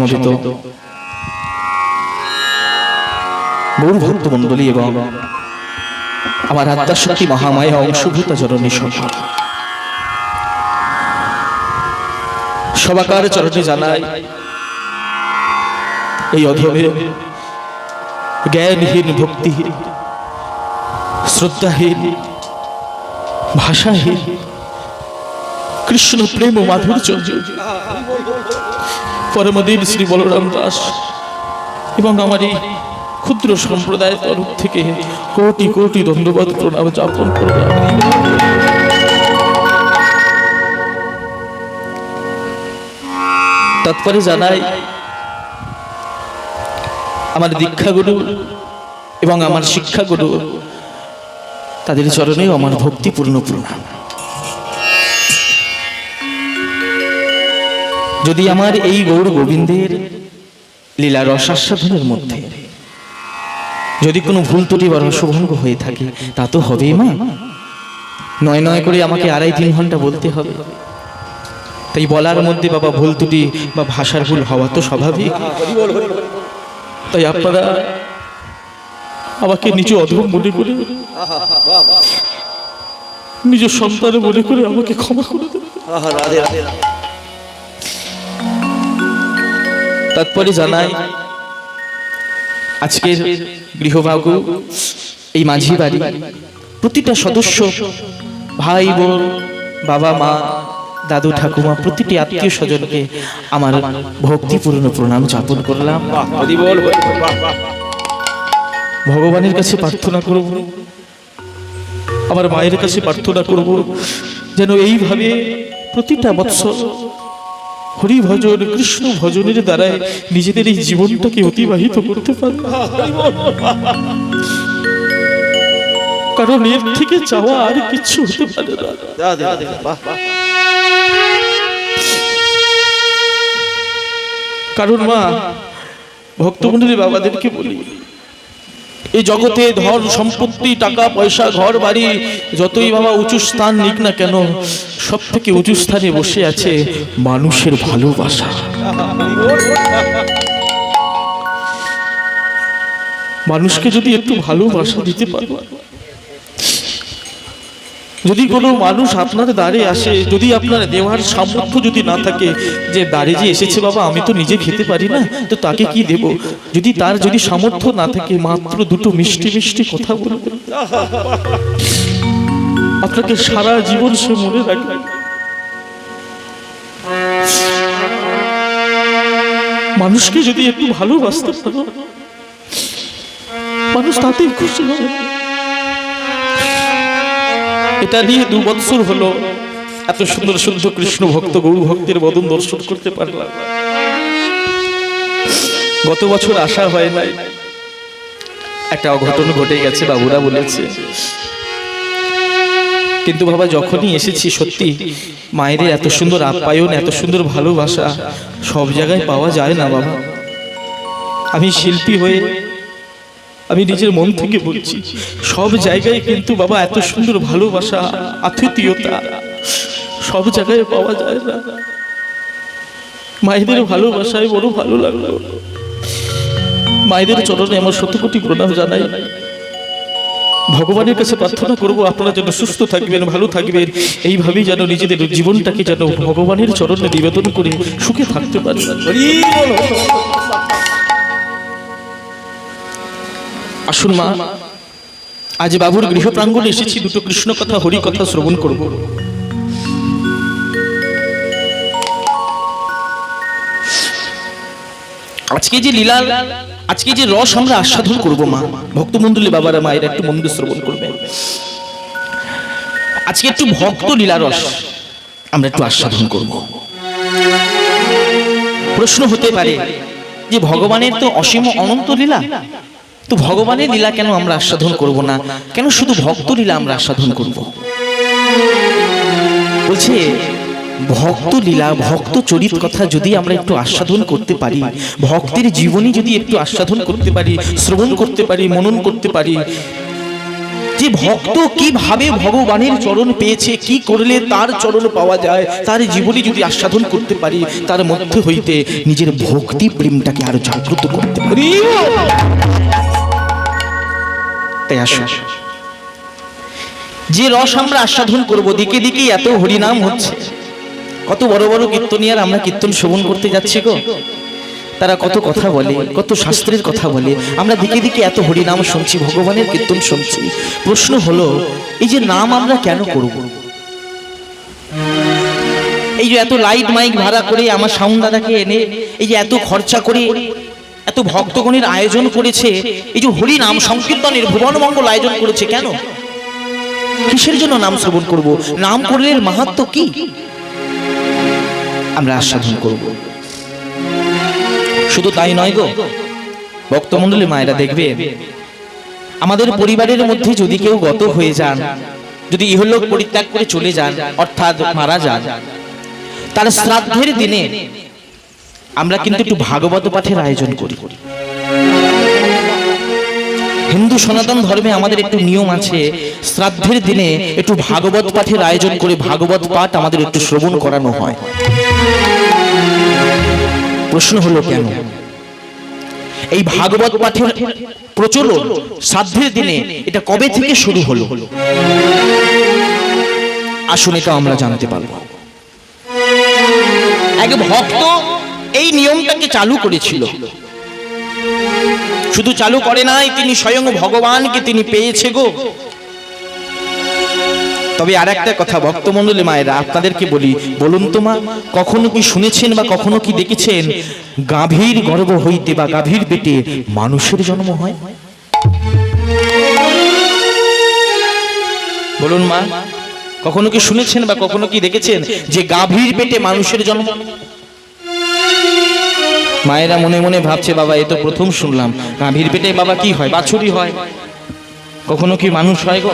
সমবেত। গৌর ভক্ত মণ্ডলী এবং আমার আত্মাশক্তি মহামায়া অংশভূতা জননী সভা সবাকার চরণে জানাই, এই অধমে জ্ঞানহীন ভক্তিহীন, শ্রদ্ধাহীন, ভাষাহীন কৃষ্ণ প্রেম মাধুর্য পরমদিন শ্রী বলরাম দাস। এবং আমার এই ক্ষুদ্র সম্প্রদায়ের তরফ থেকে কোটি কোটি ধন্যবাদ, প্রণাম যাপন করবে তৎপরে জানাই, আমার দীক্ষাগুরু এবং আমার শিক্ষাগুরু, তাদের চরণেও আমার ভক্তিপূর্ণ প্রণাম। যদি আমার এই গৌর গোবিন্দের লীলা রসাস্বাদনের মধ্যে যদি কোনো ভুল ত্রুটি বা রসভঙ্গ হয়ে থাকে, তা তো হবেই মা। নয় নয় করে আমাকে আড়াই তিন ঘণ্টা বলতে হবে। তাই বলার মধ্যে বাবা ভুল ত্রুটি বা ভাষার ভুল হওয়া তো স্বাভাবিক। তাই আপনারা আমাকে নিচু অধম মনে করে, নিজ সন্তান মনে করে আমাকে ক্ষমা করে দেবেন। তারপরে জানাই, আজকের গৃহভাগু, এই মাঝি বাড়ি, প্রতিটা সদস্য, ভাই বোন, বাবা মা, দাদু ঠাকুমা, প্রতিটি আত্মীয় স্বজনকে আমার ভক্তিপূর্ণ প্রণাম যাপন করলাম। ভগবানের কাছে প্রার্থনা করব, আমার মায়ের কাছে প্রার্থনা করব, যেন এইভাবে প্রতিটা বৎসর হরি ভজন কৃষ্ণ ভজনের দ্বারায় নিজেদের এই জীবনটাকে অতিবাহিত করতে পারে কারণ এর থেকে চাওয়া আর কিছু হতে পারে না। কারণ মা ভক্তমন্ডলী বাবাদেরকে বলি এই জগতে ধন, সম্পত্তি, টাকা, পয়সা, ঘর, বাড়ি, যতই বাবা উঁচু স্থান নিক না কেন সব থেকে উঁচু স্থানে বসে আছে মানুষের ভালোবাসা। মানুষকে যদি একটু ভালোবাসা দিতে পারো যদি কোনো মানুষ আপনার দ্বারে আসে, যদি আপনার দেওয়ার সামর্থ্য যদি না থাকে, যে দ্বারে যে এসেছে বাবা, আমি তো নিজে খেতে পারি না, তো তাকে কি দেব? যদি তার যদি সামর্থ্য না থাকে, মাত্র দুটো মিষ্টি মিষ্টি কথা বলবে আপনাকে সারা জীবন সে মনে রাখবে মানুষকে যদি একটু ভালোবাসতে পারো, মানুষ তাতেই খুশি হবে। এটা নিয়ে দু বৎসর হলো। এত সুন্দর সুন্দর কৃষ্ণ ভক্ত, গৌর ভক্তের বদন দর্শন করতে পারলাম গত বছর আসা হয় নাই। একটা অঘটন ঘটে গেছে, বাবুরা বলেছে। কিন্তু বাবা, যখনই এসেছি, সত্যি মায়েদের এত সুন্দর আপ্যায়ন, এত সুন্দর ভালোবাসা সব জায়গায় পাওয়া যায় না বাবা। আমি শিল্পী হয়ে আমি নিজের মন থেকে বলছি, সব জায়গায় কিন্তু বাবা এত সুন্দর ভালোবাসা, আতিথীয়তা, সব জায়গায় পাওয়া যায় না। মায়েদের ভালোবাসায় বড় ভালো লাগল। মায়েদের চরণে আমার শত কোটি প্রণাম জানাই। ভগবানের কাছে প্রার্থনা করব, আপনারা যেন সুস্থ থাকবেন, ভালো থাকবেন। এইভাবেই যেন নিজেদের জীবনটাকে যেন ভগবানের চরণে নিবেদন করে সুখে থাকতে পারেন। আসুন মা, আজ বাবুর গৃহ প্রাঙ্গণে এসেছি, দুটো কৃষ্ণ কথা হরি কথা শ্রবণ করব। আজকে যে লীলা, আজকে যে রস আমরা আস্বাদন করব মা ভক্তমন্ডলী বাবারা, মায়ের একটু মন্দির শ্রবণ করবে আজকে একটু ভক্ত লীলা রস আমরা একটু আস্বাদন করব। প্রশ্ন হতে পারে যে ভগবানের তো অসীম অনন্ত লীলা তো ভগবানের লীলা কেন আমরা আস্বাদন করব না? কেন শুধু ভক্ত লীলা আমরা আস্বাদন করব? বলছে, ভক্ত লীলা, ভক্ত চরিত কথা যদি আমরা একটু আস্বাদন করতে পারি, ভক্তের জীবনী যদি একটু আস্বাদন করতে পারি, শ্রবণ করতে পারি, মনন করতে পারি, যে ভক্ত কীভাবে ভগবানের চরণ পেয়েছে, কি করলে তার চরণ পাওয়া যায়, তার জীবনী যদি আস্বাদন করতে পারি, তার মধ্যে হইতে নিজের ভক্তি প্রেমটাকে আরও জাগ্রত করতে পারি। তাই আসো। যে রস আমরা আস্বাদন করব, দিকে দিকে এত হরিনাম হচ্ছে। কত বড় বড় কীর্তনিয়ার আমরা কীর্তন শ্রবণ করতে যাচ্ছি গো। তারা কত কথা বলে, কত শাস্ত্রের কথা বলে। আমরা দিকে দিকে এত হরিনাম শুনছি, ভগবানের কীর্তন শুনছি। প্রশ্ন হলো, এই যে নাম আমরা কেন করব? এই যে এত লাইট মাইক ভাড়া করে আমার সাউন্ড দাদাকে এনে, এই যে এত খরচা করে এত ভক্তগণের আয়োজন করেছে এই যে হরি নাম সংকীর্তনের ভুবন মঙ্গল আয়োজন করেছে কেন? কিসের জন্য নাম শ্রবণ করব? নাম করলে মাহাত্ম কি? আমরা আস্বাদন করব। শুধু তাই নয় গো ভক্তমণ্ডলী মায়েরা দেখবে আমাদের পরিবারের মধ্যে যদি কেউ গত হয়ে যান যদি ইহলোক পরিত্যাগ করে চলে যান অর্থাৎ মারা যান তার শ্রাদ্ধের দিনে আমরা কিন্তু একটু ভাগবত পাঠের আয়োজন করি। হিন্দু সনাতন ধর্মে আমাদের একটু নিয়ম আছে শ্রাদ্ধের দিনে একটু ভাগবত পাঠের আয়োজন করে ভাগবত পাঠ আমাদের একটু শ্রবণ করানো হয়। প্রশ্ন হলো কেন? এই ভাগবত পাঠের প্রচলন শ্রাদ্ধের দিনে এটা কবে থেকে শুরু হলো? আসুন এটা আমরা জানতে পারব। এক ভক্ত এই নিয়মটাকে চালু করেছিল। শুধু চালু করে নাই, তিনি স্বয়ং ভগবানকে তিনি পেয়েছে গো। তবে আর একটা কথা, ভক্তমণ্ডলী মায়েরা, আপনাদেরকে বলি, বলুন তো মা, কখনো কি শুনেছেন বা কখনো কি দেখেছেন, গাভীর গর্ভ হইতে বা গাভীর পেটে মানুষের জন্ম হয়? বলুন মা, কখনো কি শুনেছেন বা কখনো কি দেখেছেন যে গাভীর পেটে মানুষের জন্ম? মায়েরা মনে মনে ভাবছে, বাবা, এ তো প্রথম শুনলাম। গাভীর পেটে বাবা কি হয়? বাছুরি হয়। কখনো কি মানুষ হয় গো?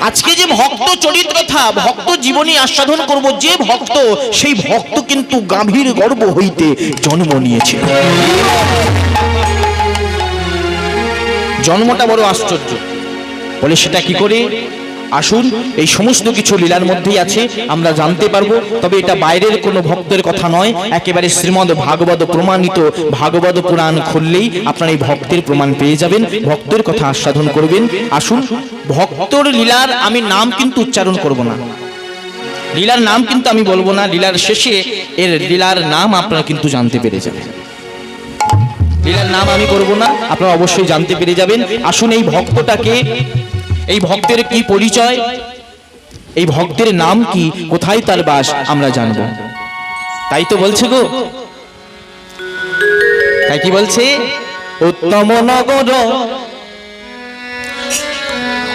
আজকে যে ভক্ত চরিত্রথা ভক্ত জীবনী আস্বাদন করব, যে ভক্ত, সেই ভক্ত কিন্তু গাভীর গর্ব হইতে জন্ম নিয়েছে। জন্মটা বড় আশ্চর্য। বলে, সেটা কি করে? আসুন, এই সমস্ত কিছু লীলার মধ্যেই আছে, আমরা জানতে পারব। তবে এটা বাইরের কোনো ভক্তের কথা নয়, একেবারে শ্রীমদ ভাগবত প্রমাণিত ভাগবত পুরাণ খুললেই আপনারা এই ভক্তের প্রমাণ পেয়ে যাবেন, ভক্তের কথা আস্বাদন করবেন। আসুন, ভক্তর লীলার আমি নাম কিন্তু উচ্চারণ করব না। লীলার নাম কিন্তু আমি বলব না, লীলার শেষে এর লীলার নাম আপনারা কিন্তু জানতে পেরে যাবেন। লীলার নাম আমি করব না, আপনারা অবশ্যই জানতে পেরে যাবেন। আসুন, এই ভক্তটাকে এই ভক্তের কি পরিচয়? এই ভক্তের নাম কি? কোথায় তার বাস? আমরা জানব। তাই তো বলছে গো। তাই কি বলছে? উত্তম নগর।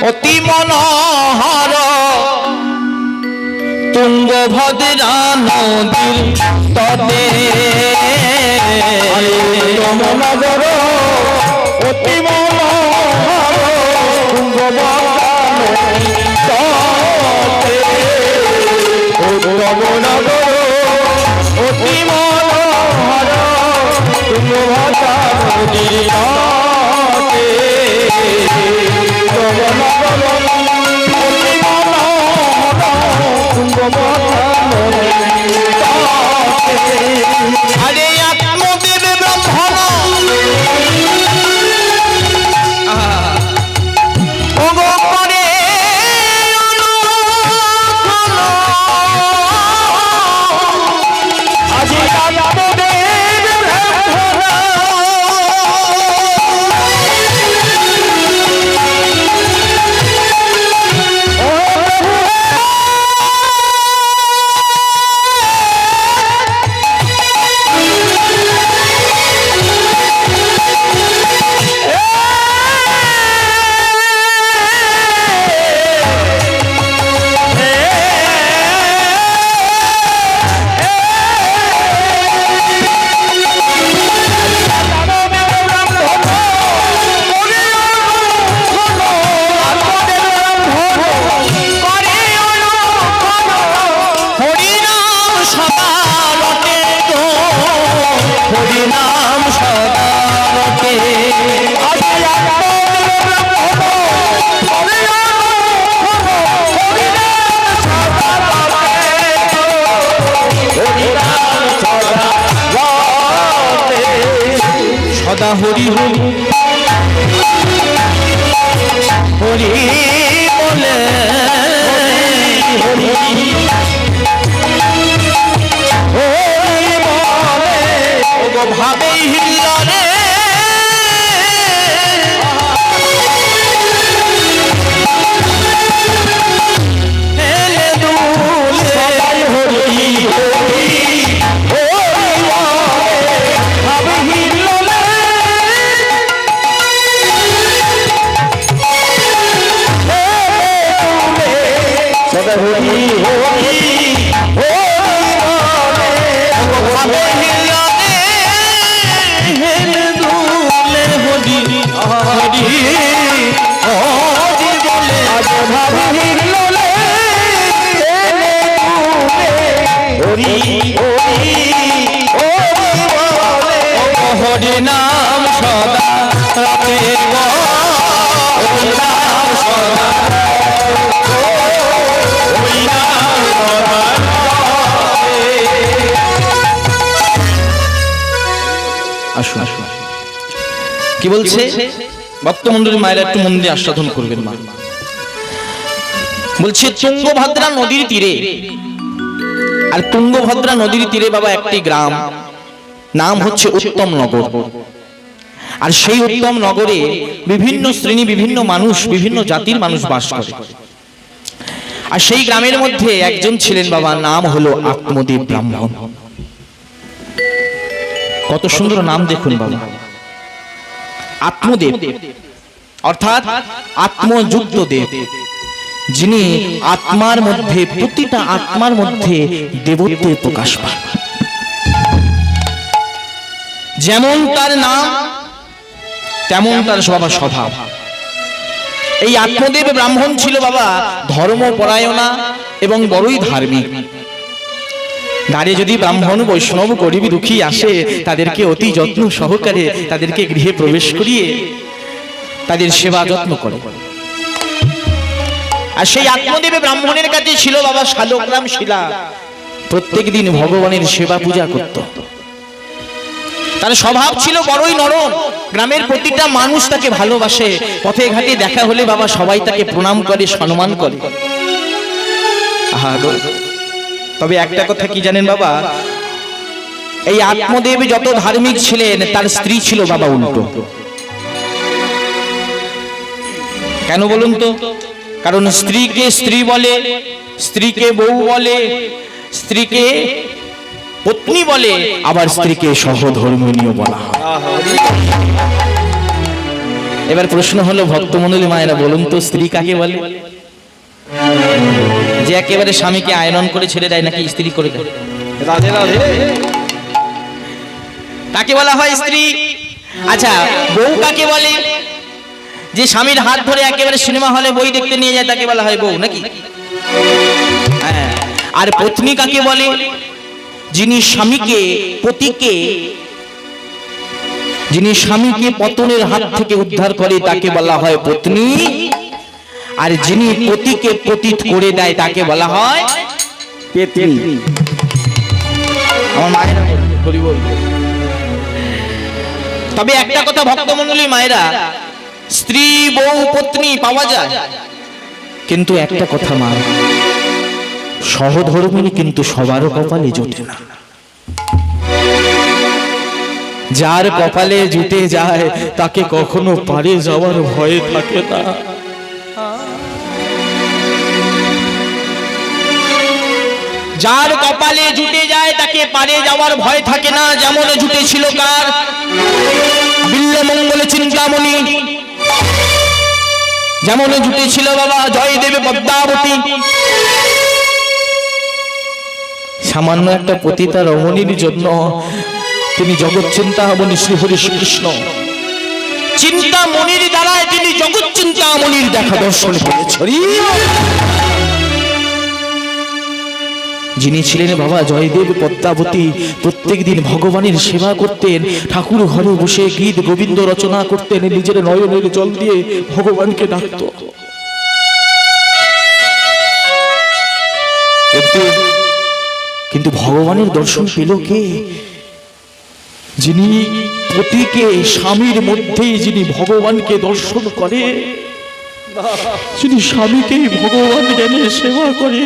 অতি মনোহর। তুঙ্গভদ্রা নদীর তটে উত্তম নগর। নদীর তটে আসুন। কি বলছে? ভক্তমন্ডলী মায়ের একটু মন দিয়ে আস্বাদন করবেন মা। বলছে তুঙ্গভদ্রা নদীর তীরে। আর তুঙ্গভদ্রা নদীর তীরে বাবা একটি গ্রাম। নাম হচ্ছে উত্তম নগর। আর সেই উত্তম নগরে বিভিন্ন শ্রেণি বিভিন্ন মানুষ বিভিন্ন জাতির মানুষ বাস করে। আর সেই গ্রামের মধ্যে একজন ছিলেন বাবা নাম হলো আত্মদেব ব্রাহ্মণ। কত সুন্দর নাম দেখুন বাবা। আত্মদেব, অর্থাৎ আত্মযুক্ত দেব যিনি আত্মার মধ্যে, প্রতিটা আত্মার মধ্যে দেবত্বের প্রকাশ পান। যেমন তার নাম, তেমন তার স্বভাব স্বভাব। এই আত্মদেব ব্রাহ্মণ ছিল বাবা ধর্মপরায়ণা এবং বড়ই ধার্মিক। দ্বারে যদি ব্রাহ্মণ, বৈষ্ণব, গরিব, দুঃখী আসে, তাদেরকে অতি যত্ন সহকারে তাদেরকে গৃহে প্রবেশ করিয়ে তাদের সেবা যত্ন করে। আর সেই আত্মদেবে ব্রাহ্মণের কাছে ছিল বাবা শালগ্রাম শিলা। প্রত্যেক দিন ভগবানের সেবা পূজা করত। তার স্বভাব ছিল বড়ই নরম। গ্রামের প্রতিটা মানুষ তাকে ভালোবাসে। পথে ঘাটে দেখা হলে বাবা সবাই তাকে প্রণাম করে, সম্মান করে। আহা। তবে একটা কথা কি জানেন বাবা? এই আত্মদেব যত ধার্মিক ছিলেন তার স্ত্রী ছিল বাবা উল্টো। কেন বলুন তো? কারণ স্ত্রীকে স্ত্রী বলে স্ত্রীকে বউ বলে স্ত্রীকে পত্নী বলে আবার স্ত্রীকে সহধর্মিনীয় বলা হয়। এবার প্রশ্ন হলো ভক্তমণ্ডলী মায়েরা বলুন তো স্ত্রী কাকে বলে? যে একেবারে স্বামীকে আয়রন করে ছেড়ে দেয় নাকি স্ত্রী করে দেয়? কাকে বলা হয় স্ত্রী? আচ্ছা বউ কাকে বলে? যে স্বামীর হাত ধরে একেবারে সিনেমা হলে বই দেখতে নিয়ে যায় তাকে বলা হয় বউ নাকি? হ্যাঁ। আর পত্নী কাকে বলে? যিনি স্বামীকে পতিকে যিনি স্বামীকে পতনের হাত থেকে উদ্ধার করে তাকে বলা হয় পত্নী। আর যিনি পতিকে পতিত করে দেয় তাকে বলা হয় আমার মায়েরা তবে একটা কথা ভক্তমণ্ডলী মায়েরা স্ত্রী বউ পত্নী পাওয়া যায় কিন্তু একটা কথা মা সহধর্মিনী কিন্তু সবারও কপালে জোটে না। যার কপালে জুটে যায় তাকে কখনো পারে যাওয়ার ভয়ে থাকে না। যার কপালে জুটে যায় তাকে পারে যাওয়ার ভয় থাকে না, যেমন জুটে জুটেছিল কার? বিল্লমঙ্গল চিন্তামণি। যেমন জুটে জুটেছিল বাবা জয়দেব পদ্মাবতী। সামান্য একটা পতিতা রমণীর জন্য তিনি জগৎ চিন্তামণি শ্রী হরি শ্রীকৃষ্ণ চিন্তামণির দ্বারায় তিনি জগৎ চিন্তামণির দেখা দর্শন করেছেন। যিনি ছিলেন বাবা জয়দেব পদ্মাবতী প্রত্যেক দিন ভগবানের সেবা করতেন, ঠাকুর ঘরে বসে গীত গোবিন্দ রচনা করতেন, নিজের নয়নের জল দিয়ে ভগবানকে ডাকত। কিন্তু ভগবানের দর্শন পেল কে? যিনি পতিকে স্বামীর মধ্যেই যিনি ভগবানকে দর্শন করে যদি স্বামীকেই ভগবান জ্ঞানে সেবা করে,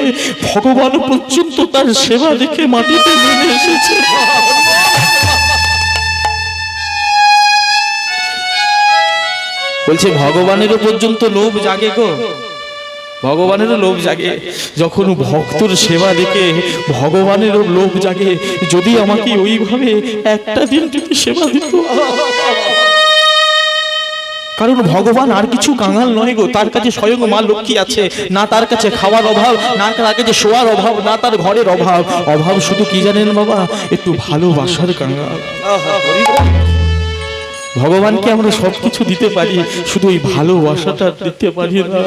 ভগবান পর্যন্ত তার সেবা দেখে মাটিতে নেমে এসেছে। বলছে, ভগবানেরও পর্যন্ত লোভ জাগে গো। ভগবানেরও লোভ জাগে। যখন ভক্তর সেবা দেখে ভগবানেরও লোভ জাগে, যদি আমাকে ওইভাবে একটা দিন সেবা দিত? কারণ ভগবান আর কিছু কাঙাল নয় গো। তার কাছে স্বয়ং মা লক্ষ্মী আছে। না তার কাছে খাওয়ার অভাব, না তার কাছে শোয়ার অভাব, না তার ঘরের অভাব। অভাব শুধু কি জানেন বাবা? একটু ভালোবাসার কাঙাল। ভগবানকে আমরা সব কিছু দিতে পারি, শুধু এই ভালোবাসাটা দিতে পারি না।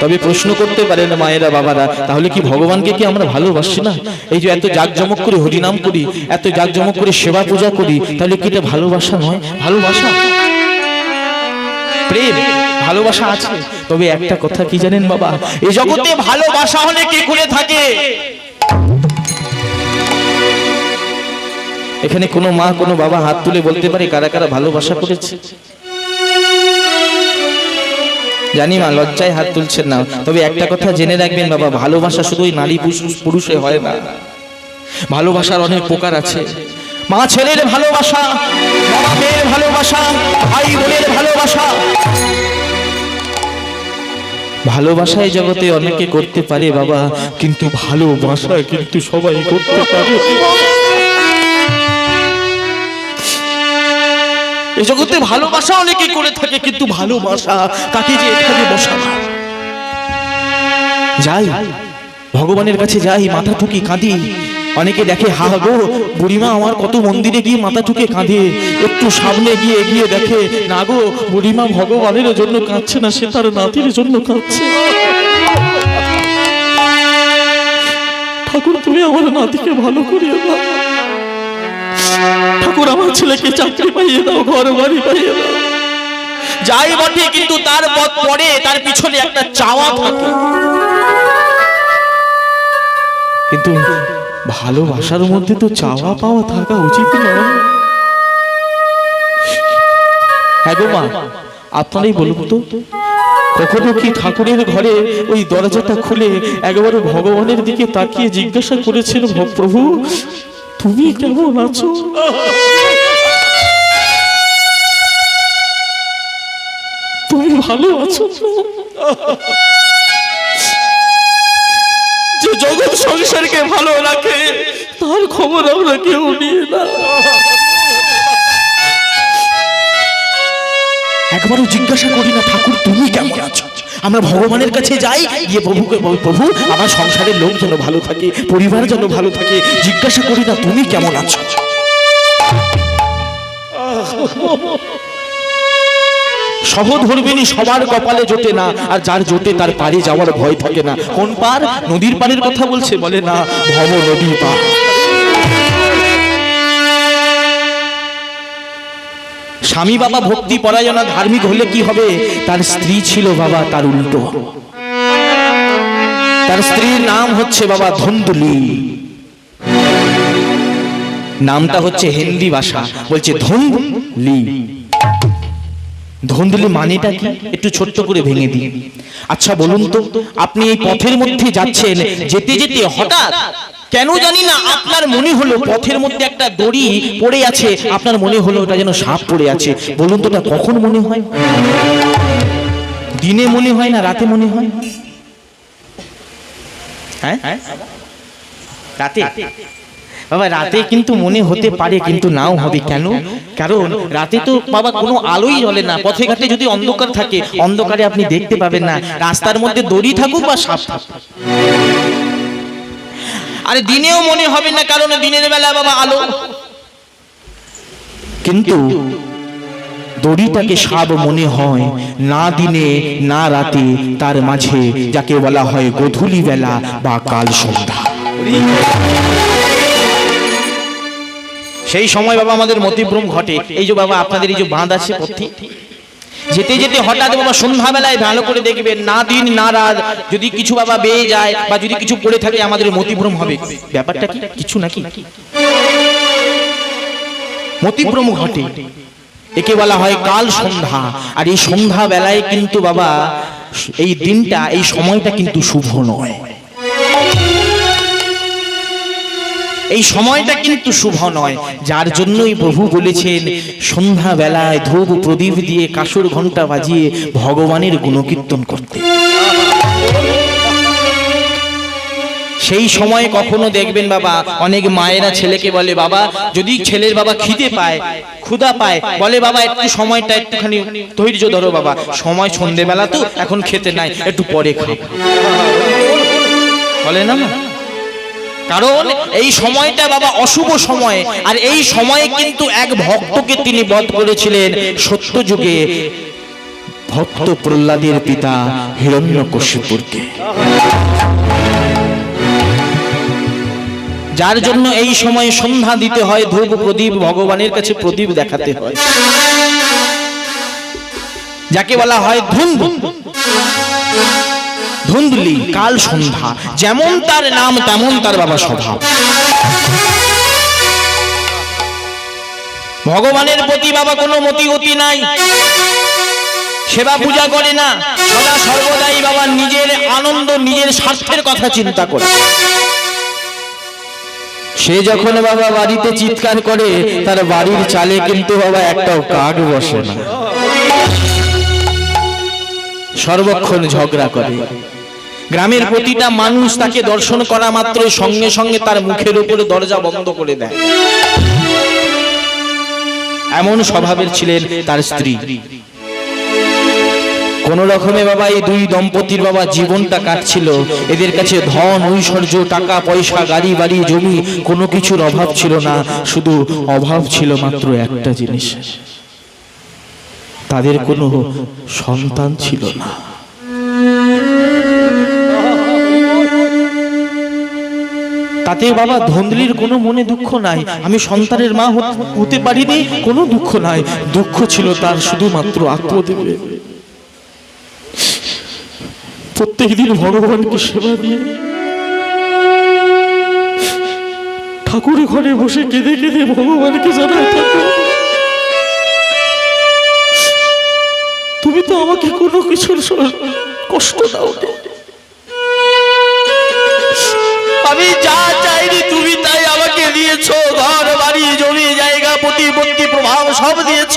তবে প্রশ্ন করতে পারেন মায়েরা, বাবারা, তাহলে কি ভগবানকে কি আমরা ভালোবাসি না? এই যে এত জাঁকজমক করে হরিনাম করি, এত জাঁকজমক করে সেবা পূজা করি, তাহলে কি এটা ভালোবাসা নয়? ভালোবাসা? প্রেম, ভালোবাসা আছে। তবে একটা কথা কি জানেন বাবা? এই জগতে ভালোবাসা হলে কি করে থাকে? এখানে কোনো মা, কোনো বাবা হাত তুলে বলতে পারে কারা কারা ভালোবাসা করেছে। জানি মা, লজ্জায় হাত তুলছেন না। তবে একটা কথা জেনে রাখবেন বাবা, ভালোবাসা শুধু ওই নারী পুরুষে হয় না। ভালোবাসার অনেক প্রকার আছে। মা, ছেলের ভালোবাসা, বাবা মেয়ের ভালোবাসা, ভাই বোনের ভালোবাসা। ভালোবাসায় জগতে অনেকে করতে পারে বাবা, কিন্তু ভালোবাসা কিন্তু সবাই করতে পারে। এই জগতে ভালোবাসা অনেকে করে থাকে, কিন্তু ভালোবাসা তাকে যে এখানে বসা যাই, ভগবানের কাছে যাই, মাথা ঠুকি কাঁদি। অনেকে দেখে, হা গো, বুড়িমা আমার কত মন্দিরে গিয়ে মাথা ঠুকে কাঁদে। একটু সামনে গিয়ে গিয়ে দেখে, না গো, বুড়িমা ভগবানের জন্য কাঁদছে না, সে তার নাতির জন্য কাঁদছে। ঠাকুর, তুমি আমার নাতিকে ভালো করিয়ে ঠাকুর, আমার ছেলেকে চাকরি পাইয়ে দাও, ঘর বাড়ি পাইয়ে দাও। যাই বটে, কিন্তু তার পথ পরে তার পিছনে একটা চাওয়া থাকে। কিন্তু ভালোবাসার মধ্যে তো চাওয়া পাওয়া থাকা উচিত নয়। হ্যাঁ মা, আপনারাই বলুন তো, কখনো কি ঠাকুরের ঘরে ওই দরজাটা খুলে একবারে ভগবানের দিকে তাকিয়ে জিজ্ঞাসা করেছেন "ভ- প্রভু তুমি কেমন আছো তুমি ভালো আছো? যে জগৎ সংসারকে ভালো রাখে তার খবর আমরা কেউ নিয়ে না। একবারও জিজ্ঞাসা করি না ঠাকুর তুমি কেমন আছো? আমরা ভগবানের কাছে যাই, গিয়ে প্রভুকে প্রভু, আমার সংসারের লোক যেন ভালো থাকে, পরিবার যেন ভালো থাকে, জিজ্ঞাসা করি না তুমি কেমন আছো? সহধর্মিনী সবার কপালে জোটে না, আর যার জোটে তার পারে যাওয়ার ভয় থাকে না। কোন পার? নদীর পাড়ের কথা বলছে, বলে না, ভব নদীর পার স্বামী বাবা ভক্তি পরায়ণা ধার্মিক হলে কি হবে? তার স্ত্রী ছিল বাবা তার উল্টো। তার স্ত্রীর নাম হচ্ছে বাবা ধন্দুলি। নামটা হচ্ছে হিন্দি ভাষা, বলছে ধন্দুলি। ধন্দুলি মানেটা কি? একটু ছোট্ট করে ভেঙে দিই। আচ্ছা বলুন তো, আপনি এই পথের মধ্যে যাচ্ছেন, যেতে যেতে হঠাৎ কেন জানি না, আপনার মনে হলো পথের মধ্যে একটা দড়ি পড়ে আছে, আপনার মনে হলো ওটা যেন সাপ পড়ে আছে, বলুন তো ওটা কখন মনে হয়? দিনে মনে হয় না, রাতে মনে হয়? হ্যাঁ? রাতে? বাবা, রাতে কিন্তু মনে হতে পারে, কিন্তু নাও হবে, কেন? কারণ রাতে তো বাবা কোনো আলোই জ্বলে না, পথে ঘাটে যদি অন্ধকার থাকে, অন্ধকারে আপনি দেখতে পাবেন না, রাস্তার মধ্যে দড়ি থাকুক বা সাপ থাকুক। আরে দিনেও মনে হবে না কারণ দিনের বেলা বাবা আলো। কিন্তু দড়িটাকে সাপ মনে হয় না দিনে না রাতে তার মাঝে যাকে বলা হয় গধূলি বেলা বা কাল সন্ধ্যা। সেই সময় বাবা আমাদের মতিভ্রম ঘটে। এই যে বাবা আপনাদের এই যে বাঁধ আছে পথে যেতে যেতে হঠাৎ বাবা সন্ধ্যাবেলায় ভালো করে দেখবেন না দিন, না রাত, যদি কিছু বাবা বেয়ে যায় বা যদি কিছু পড়ে থাকে, আমাদের মতিভ্রম হবে। ব্যাপারটা কিছু নাকি? মতিভ্রম ঘটে। একে বলা হয় কাল সন্ধ্যা। আর এই সন্ধ্যা বেলায় কিন্তু বাবা, এই দিনটা, এই সময়টা কিন্তু শুভ নয়। এই সময়টা কিন্তু শুভ নয়। যার জন্যই প্রভু বলেছেন সন্ধ্যা বেলায় ধূপ প্রদীপ দিয়ে কাসুর ঘণ্টা বাজিয়ে ভগবানের গুণকীর্তন করতে সেই সময় কখনো দেখবেন বাবা অনেক মায়েরা ছেলেকে বলে বাবা যদি ছেলের বাবা খিদে পায় ক্ষুধা পায় বলে বাবা একটু সময়টা একটুখানি ধৈর্য ধরো বাবা সময় সন্ধেবেলা তো এখন খেতে নাই একটু পরে খাও বলে না মা? কারণ এই সময়টা বাবা অশুভ সময়। আর এই সময়ে কিন্তু এক ভক্তকে তিনি বধ করেছিলেন সত্য যুগে ভক্ত প্রহ্লাদের পিতা হিরণ্যকশিপুরকে। যার জন্য এই সময় সন্ধ্যা দিতে হয়, ধূপ প্রদীপ, ভগবানের কাছে প্রদীপ দেখাতে হয়। যাকে বলা হয় ধুন্ধু ধুন্দলি, কাল সন্ধ্যা। যেমন তার নাম, তেমন তার বাবা স্বভাব ভগবানের প্রতি বাবা কোনো মতিগতি নাই। সেবা পূজা করে না, সদা সর্বদাই বাবা নিজের আনন্দ, নিজের স্বার্থের কথা চিন্তা করে। সে যখন বাবা বাড়িতে চিৎকার করে, তার বাড়ির চালে কিন্তু বাবা একটাও কাক বসে না। সর্বক্ষণ ঝগড়া করে। গ্রামের প্রতিটা মানুষ তাকে দর্শন করা মাত্র সঙ্গে সঙ্গে তার মুখের উপরে দরজা বন্ধ করে দেয়। এমন স্বভাবের ছিলেন তার স্ত্রী। কোন রকমে বাবা এই দুই দম্পতির বাবা জীবনটা কাটছিল। এদের কাছে ধন ঐশ্বর্য টাকা পয়সা গাড়ি বাড়ি জমি কোনো কিছুর অভাব ছিল না। শুধু অভাব ছিল মাত্র একটা জিনিস। তাদের কোনো সন্তান ছিল না। তাতে বাবা ধন্দলির কোনো মনে দুঃখ নাই। আমি সন্তানের মা হতে পারিনি, কোনো দুঃখ নাই। দুঃখ ছিল তার শুধুমাত্র আত্মদেবে প্রত্যেকদিন ভগবানকে সেবা দিয়ে ঠাকুরের ঘরে বসে কেঁদে কেঁদে ভগবানকে ঠাকুর, তুমি তো আমাকে কোনো কিছুর কষ্ট দাও আমি যা চাইনি তুমি তাই আমাকে দিয়েছ। ঘর, বাড়ি, জমি, জায়গা, প্রতিপত্তি, প্রভাব সব দিয়েছ।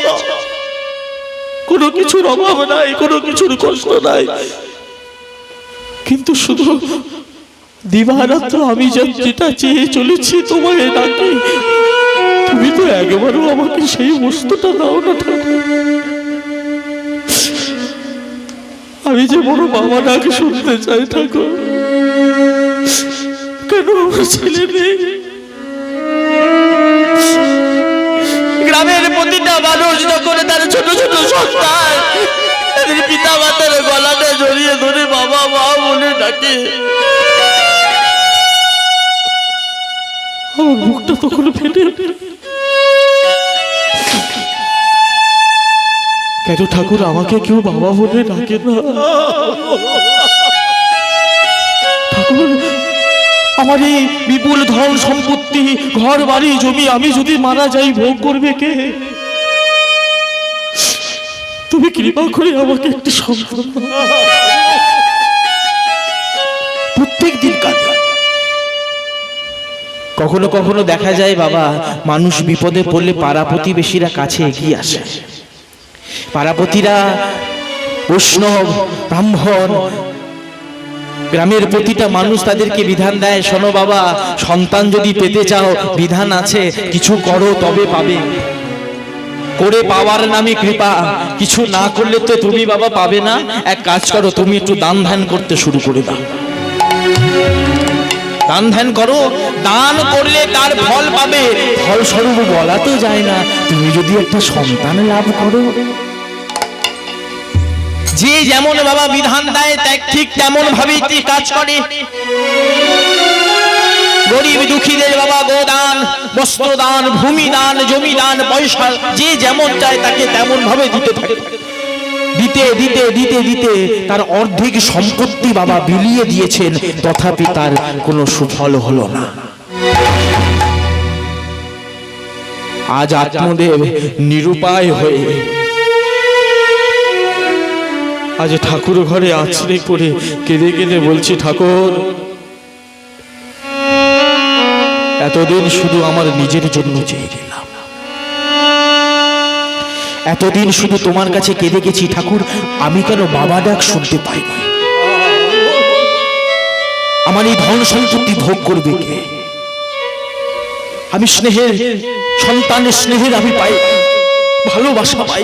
কোনো কিছুর অভাব নাই, কোনো কিছুর কষ্ট নাই। কিন্তু শুধু দিবারাত্র আমি যেটা চেয়ে চলেছি তোমায় ডাকি, তুমি তো একবারও আমাকে সেই বস্তুটা দাও না আমি যে বড় বাবা ডাকে শুনতে চাই ঠাকুর। কেন ছেলে নেই গ্রামের প্রতিটা মানুষ যখন তার ছোট ছোট সন্তান, তাদের পিতা মাতার গলাটা জড়িয়ে ধরে বাবা, মা বলে ডাকে। আমার মুখটা তখন ফেটে। কেন ঠাকুর আমাকে কেউ বাবা বলে ডাকে না? ঠাকুর আমার এই বিপুল ধন সম্পত্তি ঘর বাড়ি জমি, আমি যদি মারা যাই, ভোগ করবে কে? তুমি কৃপা করে আমাকে একটি সন্তান। প্রত্যেক দিন কখনো কখনো দেখা যায়, বাবা, মানুষ বিপদে পড়লে পাড়া প্রতিবেশীরা কাছে এগিয়ে আসে। পাড়াপতিরা বৈষ্ণব, ব্রাহ্মণ গ্রামের প্রতিটা মানুষ তাদেরকে বিধান দেয়, শোনো বাবা, সন্তান যদি পেতে চাও, বিধান আছে, কিছু করো তবে পাবে। করে পাওয়ার নামে কৃপা, কিছু না করলে তো তুমি বাবা পাবে না। এক কাজ করো, তুমি একটু দান ধ্যান করতে শুরু করে দাও। দান ধ্যান করো, দান করলে তার ফল পাবে। ফলস্বরূপ বলা তো যায় না, তুমি যদি একটা সন্তান লাভ করো যে যেমন বাবা বিধান দেয় তাই ঠিক তেমন ভাবেই কাজ করে। গরিব দুঃখীদের বাবা গোদান, বস্ত্রদান, ভূমিদান, জমিদান, পয়সা, যে যেমন চায় তাকে তেমন ভাবে দিতে থাকে। দিতে দিতে দিতে দিতে তার অর্ধেক সম্পত্তি বাবা বিলিয়ে দিয়েছেন, তথাপি তার কোনো সুফল হলো না। আজ আত্মদেব নিরুপায় হয়ে আজ ঠাকুর ঘরে আছড়ে পড়ে কেঁদে কেঁদে বলছি, ঠাকুর, এতদিন শুধু আমার নিজের জন্য চেয়ে গেলাম। এতদিন শুধু তোমার কাছে কেঁদে গেছি, ঠাকুর, আমি কেন বাবা ডাক শুনতে পাইনি? আমার এই ধন সম্পত্তি ভোগ করবে কে? আমি স্নেহের, সন্তানের স্নেহের আমি পাই, ভালোবাসা পাই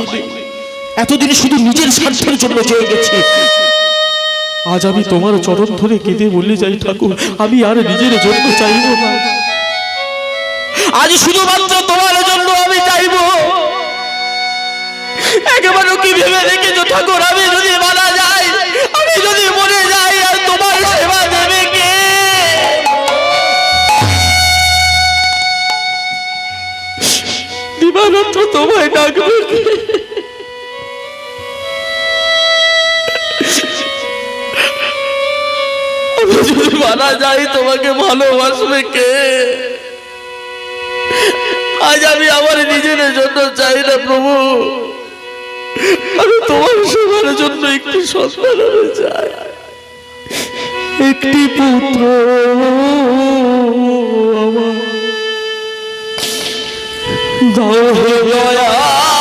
এতদিন শুধু নিজের স্বার্থের জন্য চেয়ে গেছি। আজ আমি তোমার চরণ ধরে কেঁদে বলে যাই ঠাকুর আমি আর নিজের জন্য চাইব না। আজ শুধুমাত্র তোমার জন্য আমি চাইব। একেবারে কি ভেবে রেখেছো ঠাকুর আমি যদি মারা যাই আমি যদি মরে যাই আর তোমার সেবা দেবে কে? দিবানন্দ তোমায় ডাকবে যদি মারা যাই, তোমাকে ভালোবাসবে কে? আজ আমি আমার নিজের জন্য চাই না, প্রভু। আমি তোমার সেবার জন্য একটি সন্তান চাই। একটি পুত্র। দয়া।